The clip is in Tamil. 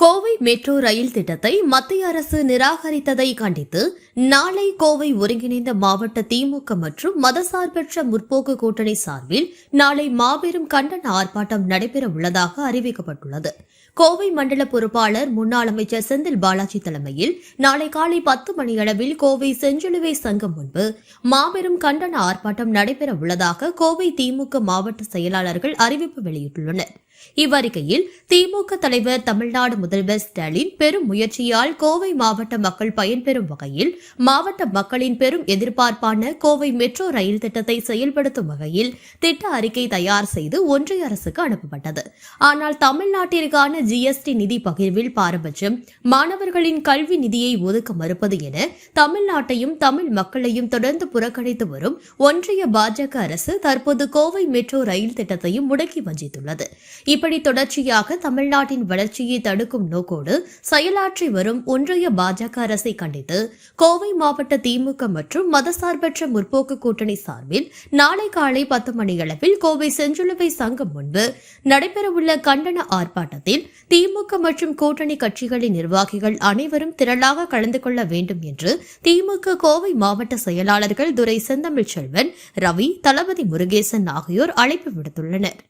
கோவை மெட்ரோ ரயில் திட்டத்தை மத்திய அரசு நிராகரித்ததை கண்டித்து நாளை கோவை ஒருங்கிணைந்த மாவட்ட திமுக மற்றும் மதசார்பற்ற முற்போக்கு கூட்டணி சார்பில் நாளை மாபெரும் கண்டன ஆர்ப்பாட்டம் நடைபெற உள்ளதாக அறிவிக்கப்பட்டுள்ளது. கோவை மண்டல பொறுப்பாளர் முன்னாள் அமைச்சர் செந்தில் பாலாஜி தலைமையில் நாளை காலை பத்து மணியளவில் கோவை செஞ்சிலுவை சங்கம் முன்பு மாபெரும் கண்டன ஆர்ப்பாட்டம் நடைபெற உள்ளதாக கோவை திமுக மாவட்ட செயலாளர்கள் அறிவிப்பு வெளியிட்டுள்ளனர். இவ்வறிக்கையில் திமுக தலைவர் தமிழ்நாடு முதல்வர் ஸ்டாலின் பெரும் முயற்சியால் கோவை மாவட்ட மக்கள் பயன்பெறும் வகையில் மாவட்ட மக்களின் பெரும் எதிர்பார்ப்பான கோவை மெட்ரோ ரயில் திட்டத்தை செயல்படுத்தும் வகையில் திட்ட அறிக்கை தயார் செய்து ஒன்றிய அரசுக்கு அனுப்பப்பட்டது. ஆனால் தமிழ்நாட்டிற்கான ஜிஎஸ்டி நிதி பகிர்வில் பாரபட்சம் மாணவர்களின் கல்வி நிதியை ஒதுக்க மறுப்பது என தமிழ்நாட்டையும் தமிழ் மக்களையும் தொடர்ந்து புறக்கணித்து வரும் ஒன்றிய பாஜக அரசு தற்போது கோவை மெட்ரோ ரயில் திட்டத்தையும் முடக்கி வஞ்சித்துள்ளது. இப்படி தொடர்ச்சியாக தமிழ்நாட்டின் வளர்ச்சியை தடுக்கும் நோக்கோடு செயலாற்றி வரும் ஒன்றிய பாஜக அரசை கண்டித்து கோவை மாவட்ட திமுக மற்றும் மதசார்பற்ற முற்போக்கு கூட்டணி சார்பில் நாளை காலை பத்து மணியளவில் கோவை செஞ்சிலுவை சங்கம் முன்பு நடைபெறவுள்ள கண்டன ஆர்ப்பாட்டத்தில் திமுக மற்றும் கூட்டணி கட்சிகளின் நிர்வாகிகள் அனைவரும் திரளாக கலந்து கொள்ள வேண்டும் என்று திமுக கோவை மாவட்ட செயலாளர்கள் துரை செந்தமிழ் செல்வன் ரவி தளபதி முருகேசன் ஆகியோர் அழைப்பு விடுத்துள்ளனர்.